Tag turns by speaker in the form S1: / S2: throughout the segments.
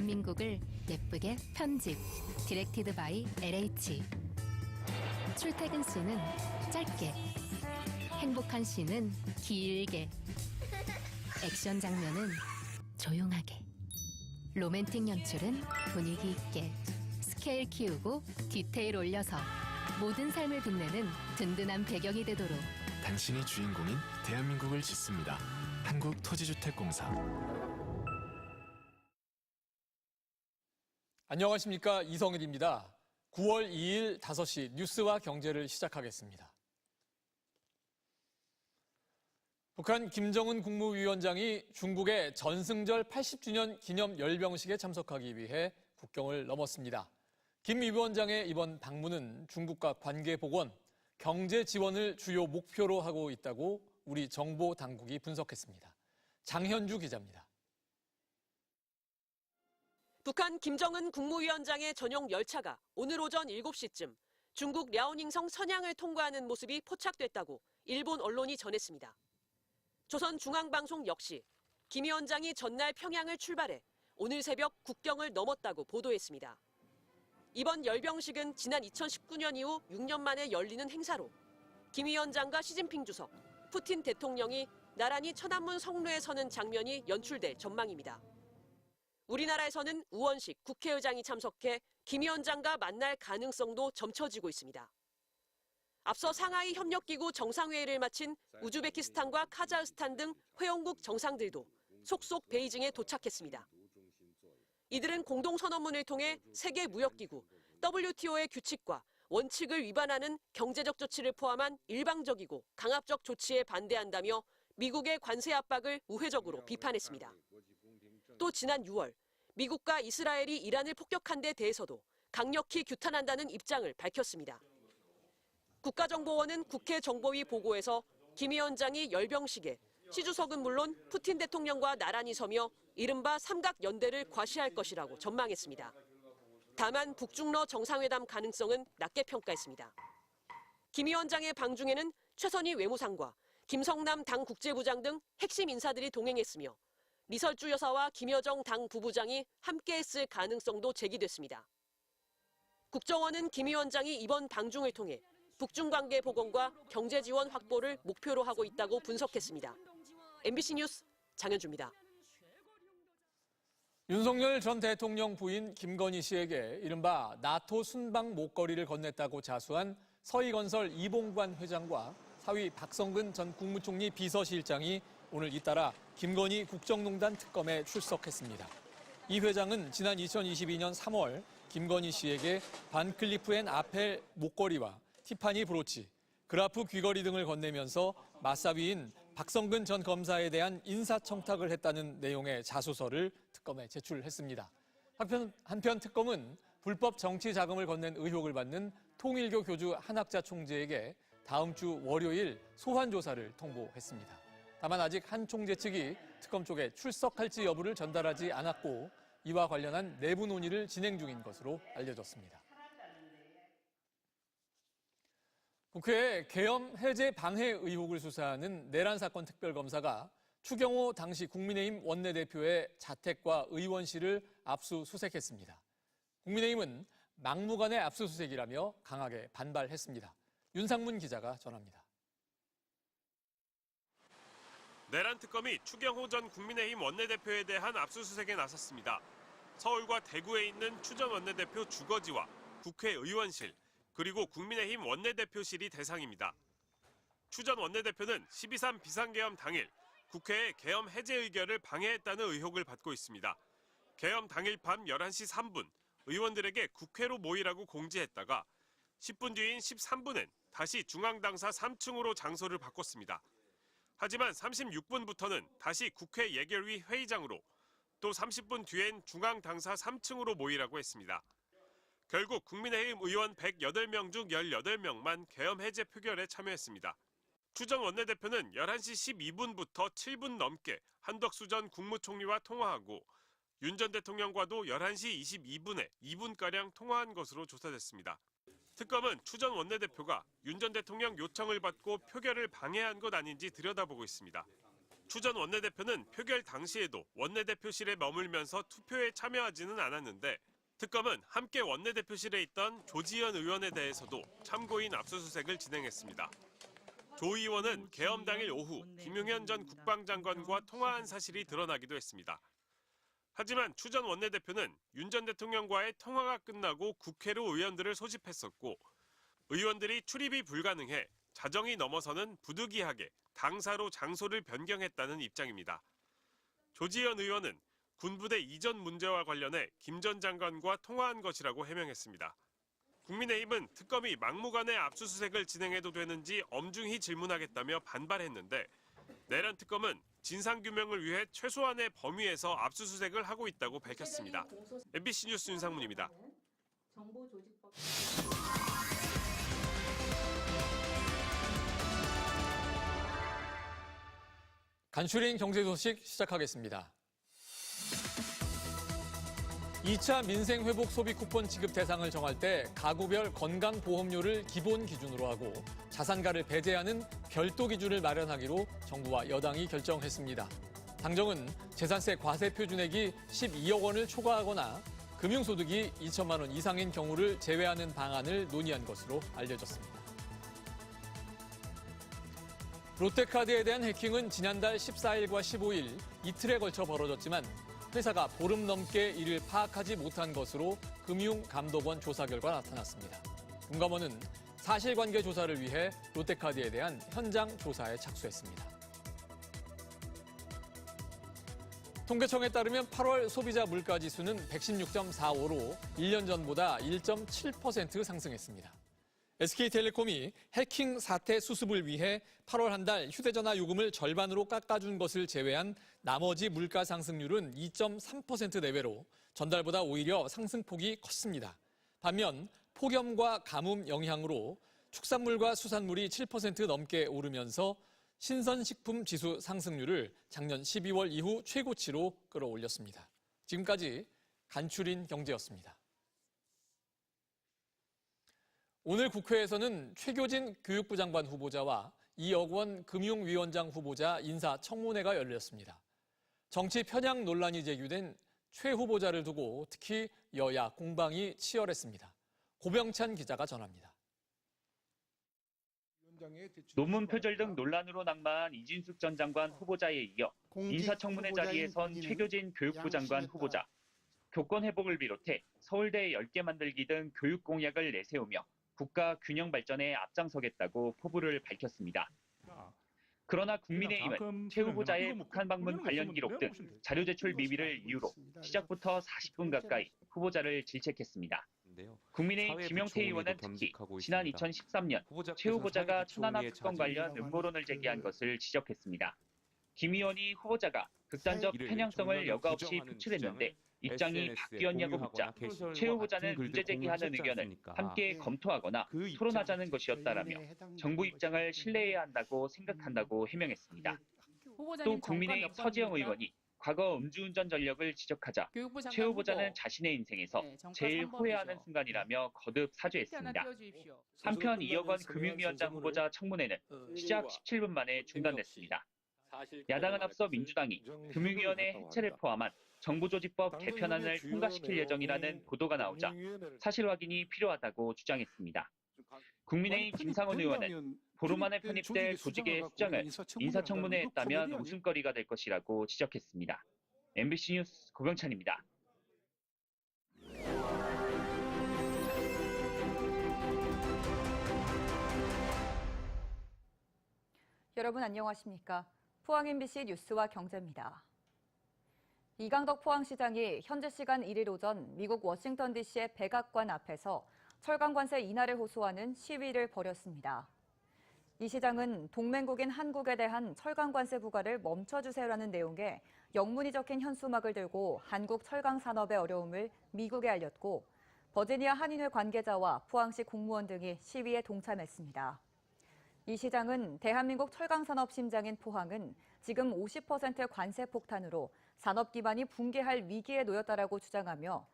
S1: 대한민국을 예쁘게 편집. 디렉티드 바이 LH. 출퇴근 시는 짧게. 행복한 시는 길게. 액션 장면은 조용하게. 로맨틱 연출은 분위기 있게. 스케일 키우고 디테일 올려서 모든 삶을 빛내는 든든한 배경이 되도록
S2: 당신이 주인공인 대한민국을 짓습니다. 한국토지주택공사.
S3: 안녕하십니까 이성일입니다. 9월 2일 5시 뉴스와 경제를 시작하겠습니다. 북한 김정은 국무위원장이 중국의 전승절 80주년 기념 열병식에 참석하기 위해 국경을 넘었습니다. 김 위원장의 이번 방문은 중국과 관계 복원, 경제 지원을 주요 목표로 하고 있다고 우리 정보 당국이 분석했습니다. 장현주 기자입니다.
S4: 북한 김정은 국무위원장의 전용 열차가 오늘 오전 7시쯤 중국 랴오닝성 선양을 통과하는 모습이 포착됐다고 일본 언론이 전했습니다. 조선중앙방송 역시 김 위원장이 전날 평양을 출발해 오늘 새벽 국경을 넘었다고 보도했습니다. 이번 열병식은 지난 2019년 이후 6년 만에 열리는 행사로 김 위원장과 시진핑 주석, 푸틴 대통령이 나란히 천안문 성루에 서는 장면이 연출될 전망입니다. 우리나라에서는 우원식 국회의장이 참석해 김 위원장과 만날 가능성도 점쳐지고 있습니다. 앞서 상하이 협력기구 정상회의를 마친 우즈베키스탄과 카자흐스탄 등 회원국 정상들도 속속 베이징에 도착했습니다. 이들은 공동선언문을 통해 세계무역기구 WTO의 규칙과 원칙을 위반하는 경제적 조치를 포함한 일방적이고 강압적 조치에 반대한다며 미국의 관세 압박을 우회적으로 비판했습니다. 또 지난 6월 미국과 이스라엘이 이란을 폭격한 데 대해서도 강력히 규탄한다는 입장을 밝혔습니다. 국가정보원은 국회 정보위 보고에서 김 위원장이 열병식에 시 주석은 물론 푸틴 대통령과 나란히 서며 이른바 삼각 연대를 과시할 것이라고 전망했습니다. 다만 북중러 정상회담 가능성은 낮게 평가했습니다. 김 위원장의 방중에는 최선희 외무상과 김성남 당 국제부장 등 핵심 인사들이 동행했으며 리설주 여사와 김여정 당 부부장이 함께했을 가능성도 제기됐습니다. 국정원은 김 위원장이 이번 방중을 통해 북중 관계 복원과 경제 지원 확보를 목표로 하고 있다고 분석했습니다. MBC 뉴스 장현주입니다.
S3: 윤석열 전 대통령 부인 김건희 씨에게 이른바 나토 순방 목걸이를 건넸다고 자수한 서희건설 이봉관 회장과 사위 박성근 전 국무총리 비서실장이 오늘 잇따라 김건희 국정농단 특검에 출석했습니다. 이 회장은 지난 2022년 3월 김건희 씨에게 반클리프 앤 아펠 목걸이와 티파니 브로치, 그라프 귀걸이 등을 건네면서 마사위인 박성근 전 검사에 대한 인사청탁을 했다는 내용의 자소서를 특검에 제출했습니다. 한편, 한편 특검은 불법 정치 자금을 건넨 의혹을 받는 통일교 교주 한학자 총재에게 다음 주 월요일 소환 조사를 통보했습니다. 다만 아직 한 총재 측이 특검 쪽에 출석할지 여부를 전달하지 않았고 이와 관련한 내부 논의를 진행 중인 것으로 알려졌습니다. 국회에 계엄 해제 방해 의혹을 수사하는 내란 사건 특별검사가 추경호 당시 국민의힘 원내대표의 자택과 의원실을 압수수색했습니다. 국민의힘은 막무가내 압수수색이라며 강하게 반발했습니다. 윤상문 기자가 전합니다.
S5: 내란 특검이 추경호 전 국민의힘 원내대표에 대한 압수수색에 나섰습니다. 서울과 대구에 있는 추 전 원내대표 주거지와 국회의원실 그리고 국민의힘 원내대표실이 대상입니다. 추 전 원내대표는 12.3 비상계엄 당일 국회의 계엄 해제 의결을 방해했다는 의혹을 받고 있습니다. 계엄 당일 밤 11시 3분 의원들에게 국회로 모이라고 공지했다가 10분 뒤인 13분엔 다시 중앙당사 3층으로 장소를 바꿨습니다. 하지만 36분부터는 다시 국회 예결위 회의장으로 또 30분 뒤엔 중앙 당사 3층으로 모이라고 했습니다. 결국 국민의힘 의원 108명 중 18명만 계엄 해제 표결에 참여했습니다. 추정 원내대표는 11시 12분부터 7분 넘게 한덕수 전 국무총리와 통화하고 윤 전 대통령과도 11시 22분에 2분가량 통화한 것으로 조사됐습니다. 특검은 추 전 원내대표가 윤 전 대통령 요청을 받고 표결을 방해한 것 아닌지 들여다보고 있습니다. 추 전 원내대표는 표결 당시에도 원내대표실에 머물면서 투표에 참여하지는 않았는데 특검은 함께 원내대표실에 있던 조지현 의원에 대해서도 참고인 압수수색을 진행했습니다. 조 의원은 개엄 당일 오후 김용현 전 국방장관과 통화한 사실이 드러나기도 했습니다. 하지만 추 전 원내대표는 윤 전 대통령과의 통화가 끝나고 국회로 의원들을 소집했었고 의원들이 출입이 불가능해 자정이 넘어서는 부득이하게 당사로 장소를 변경했다는 입장입니다. 조지현 의원은 군부대 이전 문제와 관련해 김 전 장관과 통화한 것이라고 해명했습니다. 국민의힘은 특검이 막무가내 압수수색을 진행해도 되는지 엄중히 질문하겠다며 반발했는데 내란 특검은 진상규명을 위해 최소한의 범위에서 압수수색을 하고 있다고 밝혔습니다. MBC 뉴스 윤상문입니다.
S3: 간추린 경제 소식 시작하겠습니다. 2차 민생 회복 소비 쿠폰 지급 대상을 정할 때 가구별 건강 보험료를 기본 기준으로 하고 자산가를 배제하는 별도 기준을 마련하기로 정부와 여당이 결정했습니다. 당정은 재산세 과세 표준액이 12억 원을 초과하거나 금융소득이 2천만 원 이상인 경우를 제외하는 방안을 논의한 것으로 알려졌습니다. 롯데카드에 대한 해킹은 지난달 14일과 15일 이틀에 걸쳐 벌어졌지만 회사가 보름 넘게 이를 파악하지 못한 것으로 금융감독원 조사 결과 나타났습니다. 금감원은 사실관계 조사를 위해 롯데카드에 대한 현장 조사에 착수했습니다. 통계청에 따르면 8월 소비자 물가 지수는 116.45로 1년 전보다 1.7% 상승했습니다. SK텔레콤이 해킹 사태 수습을 위해 8월 한 달 휴대전화 요금을 절반으로 깎아준 것을 제외한 나머지 물가 상승률은 2.3% 내외로 전달보다 오히려 상승폭이 컸습니다. 반면 폭염과 가뭄 영향으로 축산물과 수산물이 7% 넘게 오르면서 신선식품 지수 상승률을 작년 12월 이후 최고치로 끌어올렸습니다. 지금까지 간추린 경제였습니다. 오늘 국회에서는 최교진 교육부 장관 후보자와 이억 원 금융위원장 후보자 인사 청문회가 열렸습니다. 정치 편향 논란이 제기된 최 후보자를 두고 특히 여야 공방이 치열했습니다. 고병찬 기자가 전합니다.
S6: 논문 표절 등 논란으로 낙마한 이진숙 전 장관 후보자에 이어 인사청문회 자리에 선 최교진 교육부 장관 후보자, 교권 회복을 비롯해 서울대 10개 만들기 등 교육 공약을 내세우며 국가 균형 발전에 앞장서겠다고 포부를 밝혔습니다. 그러나 국민의힘은 최 후보자의 북한 방문 관련 기록 등 자료 제출 미비를 이유로 시작부터 40분 가까이 후보자를 질책했습니다. 국민의힘 김영태 의원은 특히 지난 2013년 최 후보자가 천안함 특검 관련 음모론을 제기한 것을 지적했습니다. 김 의원이 후보자가 극단적 편향성을 여과 없이 표출했는데 입장이 바뀌었냐고 묻자. 최 후보자는 문제 제기하는 의견을 함께 검토하거나 토론하자는 것이었다라며 정부 입장을 신뢰해야 한다고 생각한다고 해명했습니다. 또 국민의힘 서지영 의원이 과거 음주운전 전력을 지적하자 최 후보자는 자신의 인생에서 제일 후회하는 순간이라며 거듭 사죄했습니다. 한편 2억 원 금융위원장 후보자 청문회는 시작 17분 만에 중단됐습니다. 야당은 앞서 민주당이 금융위원회 해체를 포함한 정부조직법 개편안을 통과시킬 예정이라는 보도가 나오자 사실 확인이 필요하다고 주장했습니다. 국민의힘 김상원 의원은 보름 만에 편입될 조직의 수장을 인사청문회에 했다면 웃음거리가 될 것이라고 지적했습니다. MBC 뉴스 고병찬입니다.
S7: 여러분 안녕하십니까? 포항 MBC 뉴스와 경제입니다. 이강덕 포항시장이 현지 시간 1일 오전 미국 워싱턴 DC의 백악관 앞에서 철강 관세 인하를 호소하는 시위를 벌였습니다. 이 시장은 동맹국인 한국에 대한 철강 관세 부과를 멈춰주세요라는 내용의 영문이 적힌 현수막을 들고 한국 철강 산업의 어려움을 미국에 알렸고 버지니아 한인회 관계자와 포항시 공무원 등이 시위에 동참했습니다. 이 시장은 대한민국 철강산업 심장인 포항은 지금 50% 관세 폭탄으로 산업 기반이 붕괴할 위기에 놓였다라고 주장하며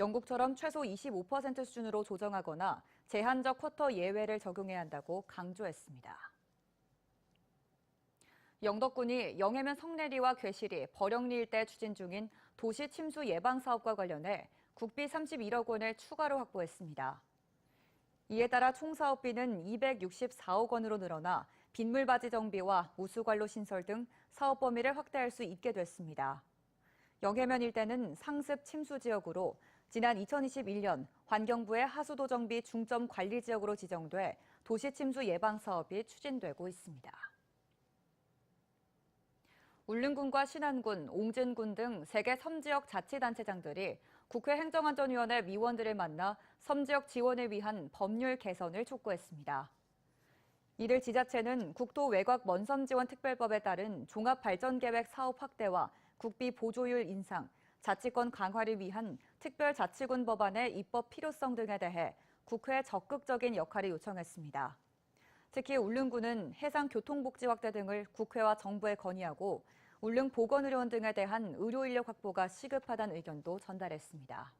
S7: 영국처럼 최소 25% 수준으로 조정하거나 제한적 쿼터 예외를 적용해야 한다고 강조했습니다. 영덕군이 영해면 성내리와 괴실이 버령리 일대 추진 중인 도시 침수 예방 사업과 관련해 국비 31억 원을 추가로 확보했습니다. 이에 따라 총 사업비는 264억 원으로 늘어나 빗물바지 정비와 우수관로 신설 등 사업 범위를 확대할 수 있게 됐습니다. 영해면 일대는 상습 침수 지역으로 지난 2021년 환경부의 하수도 정비 중점 관리 지역으로 지정돼 도시 침수 예방 사업이 추진되고 있습니다. 울릉군과 신안군, 옹진군 등세개 섬지역 자치단체장들이 국회 행정안전위원회 위원들을 만나 섬지역 지원을 위한 법률 개선을 촉구했습니다. 이를 지자체는 국토 외곽 먼섬 지원 특별법에 따른 종합 발전 계획 사업 확대와 국비 보조율 인상, 자치권 강화를 위한 특별 자치군 법안의 입법 필요성 등에 대해 국회에 적극적인 역할을 요청했습니다. 특히 울릉군은 해상교통복지 확대 등을 국회와 정부에 건의하고 울릉 보건의료원 등에 대한 의료 인력 확보가 시급하다는 의견도 전달했습니다.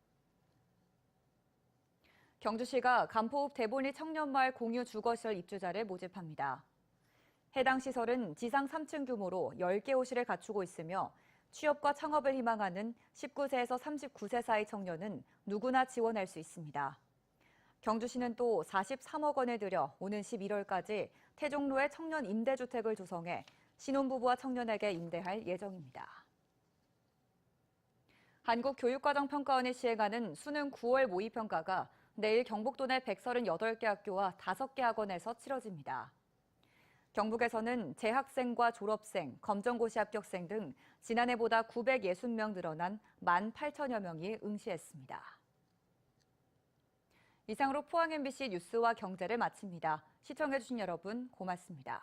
S7: 경주시가 간포읍 대본리 청년마을 공유 주거시설 입주자를 모집합니다. 해당 시설은 지상 3층 규모로 10개 호실을 갖추고 있으며 취업과 창업을 희망하는 19세에서 39세 사이 청년은 누구나 지원할 수 있습니다. 경주시는 또 43억 원을 들여 오는 11월까지 태종로에 청년 임대주택을 조성해 신혼부부와 청년에게 임대할 예정입니다. 한국교육과정평가원이 시행하는 수능 9월 모의평가가 내일 경북도 내 138개 학교와 5개 학원에서 치러집니다. 경북에서는 재학생과 졸업생, 검정고시 합격생 등 지난해보다 960명 늘어난 1만 8천여 명이 응시했습니다. 이상으로 포항 MBC 뉴스와 경제를 마칩니다. 시청해주신 여러분 고맙습니다.